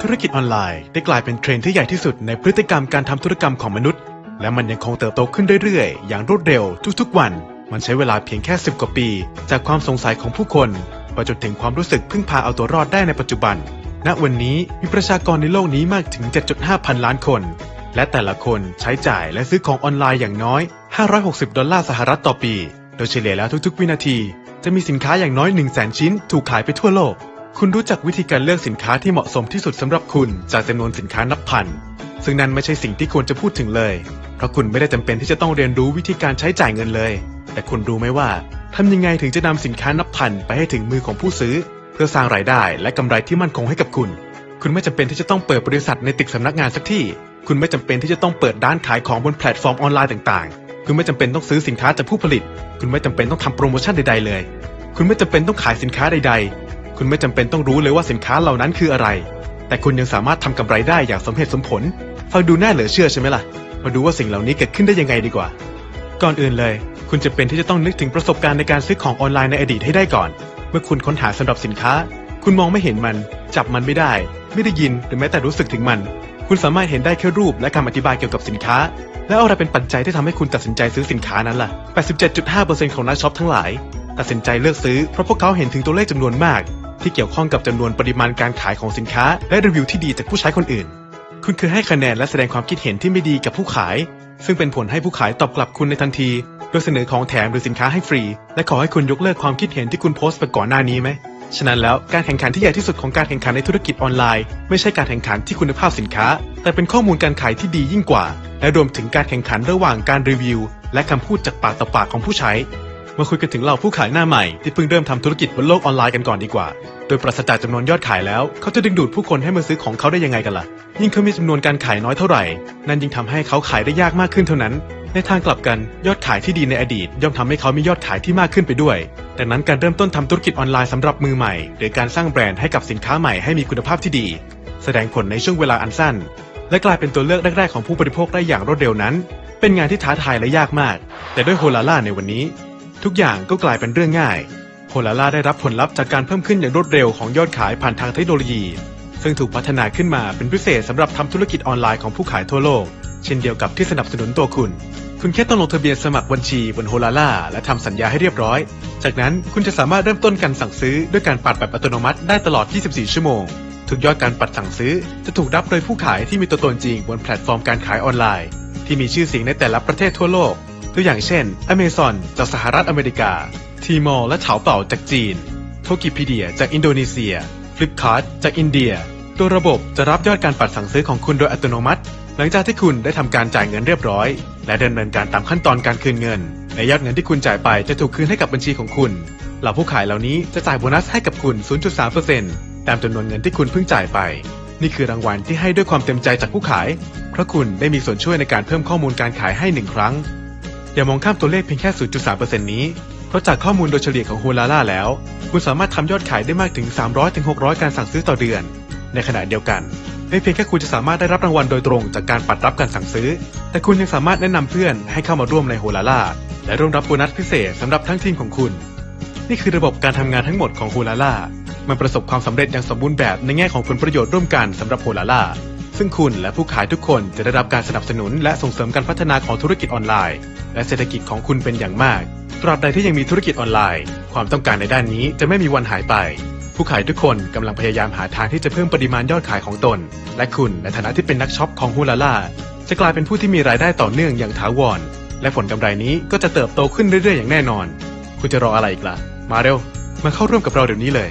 ธุรกิจออนไลน์ได้กลายเป็นเทรนด์ที่ใหญ่ที่สุดในพฤติกรรมการทำธุรกรรมของมนุษย์ และมันยังคงเติบโตขึ้นเรื่อยๆ อย่างรวดเร็วทุกๆวัน มันใช้เวลาเพียงแค่ 10 กว่าปี จากความสงสัยของผู้คนไปจนถึงความรู้สึกพึ่งพาเอาตัวรอดได้ในปัจจุบัน ณ วันนี้มีประชากรในโลกนี้มากถึง 7.5 พันล้านคน และแต่ละคนใช้จ่ายและซื้อของออนไลน์อย่างน้อย 560 ดอลลาร์สหรัฐต่อปี โดยเฉลี่ยแล้วทุกๆ วินาที จะมีสินค้าอย่างน้อย 1 0 0 0 0แชิ้น ถูกขายไปทั่วโลก คุณรู้จักวิธีการเลือกสินค้าที่เหมาะสมที่สุดสำหรับคุณจากจำนวนสินค้านับพัน ซึ่งนั่นไม่ใช่สิ่งที่ควรจะพูดถึงเลย เพราะคุณไม่ได้จำเป็นที่จะต้องเรียนรู้วิธีการใช้จ่ายเงินเลย แต่คุณรู้ไหมว่าทำยังไงถึงจะนำสินค้านับพันไปให้ถึงมือของผู้ซื้อ เพื่อสร้างรายได้และกำไรที่มั่นคงให้กับคุณ คุณไม่จำเป็นที่จะต้องเปิดบริษัทในตึกสำนักงานสักที่ คุณไม่จำเป็นที่จะต้องเปิดร้านขายของบนแพลตฟอร์มออนไลน์ต่างๆ คุณไม่จำเป็นต้องซื้อสินค้าจากผู้ผลิต คุณไม่จำเป็นต้องทำโปรโมชั่นใดๆเลย คุณไม่จำเป็นต้องขายสินค้าใด ๆ คุณไม่จำเป็นต้องรู้เลยว่าสินค้าเหล่านั้นคืออะไร แต่คุณยังสามารถทำกำไรได้อย่างสมเหตุสมผล ฟังดูน่าเหลือเชื่อใช่ไหมล่ะ มาดูว่าสิ่งเหล่านี้เกิดขึ้นได้ยังไงดีกว่า ก่อนอื่นเลย คุณจะเป็นที่จะต้องนึกถึงประสบการณ์ในการซื้อของออนไลน์ในอดีตให้ได้ก่อน เมื่อคุณค้นหาสำหรับสินค้า คุณมองไม่เห็นมัน จับมันไม่ได้ ไม่ได้ยินหรือแม้แต่รู้สึกถึงมัน คุณสามารถเห็นได้แค่รูปและคำอธิบายเกี่ยวกับสินค้า แล้วอะไรเป็นปัจจัยที่ทำให้คุณตัดสินใจซื้อสินค้านั้นล่ะ 87.5%ของนักช็อปทั้งหลาย ตัดสินใจเลือกซื้อเพราะพวกเขาเห็นถึงตัวเลขจำนวนมาก ที่เกี่ยวข้องกับจำนวนปริมาณการขายของสินค้า และรีวิวที่ดีจากผู้ใช้คนอื่น คุณเคยให้คะแนนและแสดงความคิดเห็นที่ไม่ดีกับผู้ขาย ซึ่งเป็นผลให้ผู้ขายตอบกลับคุณในทันที โดยเสนอของแถมหรือสินค้าให้ฟรี และขอให้คุณยกเลิกความคิดเห็นที่คุณโพสต์ไปก่อนหน้านี้ไหม ฉะนั้นแล้วการแข่งขันที่ใหญ่ที่สุดของการแข่งขันในธุรกิจออนไลน์ ไม่ใช่การแข่งขันที่คุณภาพสินค้า แต่เป็นข้อมูลการขายที่ดียิ่งกว่า และรวมถึงการแข่งขันระหว่างการรีวิว และคำพูดจากปากต่อปากของผู้ใช้ มาคุยกันถึงเหล่าผู้ขายหน้าใหม่ที่เพิ่งเริ่มทำธุรกิจบนโลกออนไลน์กันก่อนดีกว่า โดยปราศจากจำนวนยอดขายแล้วเขาจะดึงดูดผู้คนให้มาซื้อของเขาได้ยังไงกันล่ะ ยิ่งเขามีจำนวนการขายน้อยเท่าไหร่ นั่นยิ่งทำให้เขาขายได้ยากมากขึ้นเท่านั้น ในทางกลับกันยอดขายที่ดีในอดีต ย่อมทำให้เขามียอดขายที่มากขึ้นไปด้วย ดังนั้นการเริ่มต้นทำธุรกิจออนไลน์สำหรับมือใหม่ หรือการสร้างแบรนด์ให้กับสินค้าใหม่ให้มีคุณภาพที่ดี แสดงผลในช่วงเวลาอันสั้น และกลายเป็นตัวเลือกแรก ๆ ของผู้บริโภคได้อย่างรวดเร็วนั้น เป็นงานที่ท้าทายและยากมาก แต่ด้วยโฮลาล่าในวันนี้ ทุกอย่างก็กลายเป็นเรื่องง่ายโฮลาล่าได้รับผลลัพธ์จากการเพิ่มขึ้นอย่างรวดเร็วของยอดขายผ่านทางเทคโนโลยี ซึ่งถูกพัฒนาขึ้นมาเป็นพิเศษสำหรับทำธุรกิจออนไลน์ของผู้ขายทั่วโลก เช่นเดียวกับที่สนับสนุนตัวคุณ คุณแค่ต้องลงทะเบียนสมัครบัญชีบนโฮลาล่าและทำสัญญาให้เรียบร้อย จากนั้นคุณจะสามารถเริ่มต้นการสั่งซื้อด้วยการปัดแบบอัตโนมัติได้ตลอด 24 ชั่วโมง ทุกยอดการปัดสั่งซื้อจะถูกรับโดยผู้ขายที่มีตัวตนจริงบนแพลตฟอร์มการขายออนไลน์ ที่มีชื่อเสียงในแต่ละประเทศทั่วโลก ตัวอย่างเช่น Amazon จากสหรัฐอเมริกาทีมอลและเฉาเป่าจากจีนโทกิพีเดียจากอินโดนีเซีย Flipkart จากอินเดีย ตัวระบบจะรับยอดการปัดสั่งซื้อของคุณโดยอัตโนมัติ หลังจากที่คุณได้ทำการจ่ายเงินเรียบร้อย และดำเนินการตามขั้นตอนการคืนเงิน และยอดเงินที่คุณจ่ายไปจะถูกคืนให้กับบัญชีของคุณเหล่าผู้ขายเหล่านี้จะจ่ายโบนัสให้กับคุณ 0.3%ตามจำนวนเงินที่คุณเพิ่งจ่ายไป นี่คือรางวัลที่ให้ด้วยความเต็มใจจากผู้ขาย เพราะคุณได้มีส่วนช่วยในการเพิ่มข้อมูลการขายให้หนึ่งครั้ง อย่ามองข้ามตัวเลขเพียงแค่ 0.3%นี้ เพราะจากข้อมูลโดยเฉลี่ยของฮูลาล่าแล้ว คุณสามารถทำยอดขายได้มากถึง 300-600 การสั่งซื้อต่อเดือน ในขณะเดียวกันไม่เพียงแค่คุณจะสามารถได้รับรางวัลโดยตรงจากการปัดรับการสั่งซื้อ แต่คุณยังสามารถแนะนำเพื่อนให้เข้ามาร่วมในโฮลาล่า และร่วมรับโบนัสพิเศษสำหรับทั้งทีมของคุณ นี่คือระบบการทำงานทั้งหมดของโฮลาล่ามันประสบความสำเร็จอย่างสมบูรณ์แบบในแง่ของผลประโยชน์ร่วมกันสำหรับโฮลาล่าซึ่งคุณและผู้ขายทุกคนจะได้รับการสนับสนุน และส่งเสริมการพัฒนาของธุรกิจออนไลน์ และเศรษฐกิจของคุณเป็นอย่างมาก ตราบใดที่ยังมีธุรกิจออนไลน์ ความต้องการในด้านนี้จะไม่มีวันหายไป ผู้ขายทุกคนกำลังพยายามหาทางที่จะเพิ่มปริมาณยอดขายของตน และคุณในฐานะที่เป็นนักช็อปของฮูลาล่าจะกลายเป็นผู้ที่มีรายได้ต่อเนื่องอย่างถาวร และผลกำไรนี้ก็จะเติบโตขึ้นเรื่อยๆอย่างแน่นอน คุณจะรออะไรอีกล่ะ มาเร็ว มาเข้าร่วมกับเราเดี๋ยวนี้เลย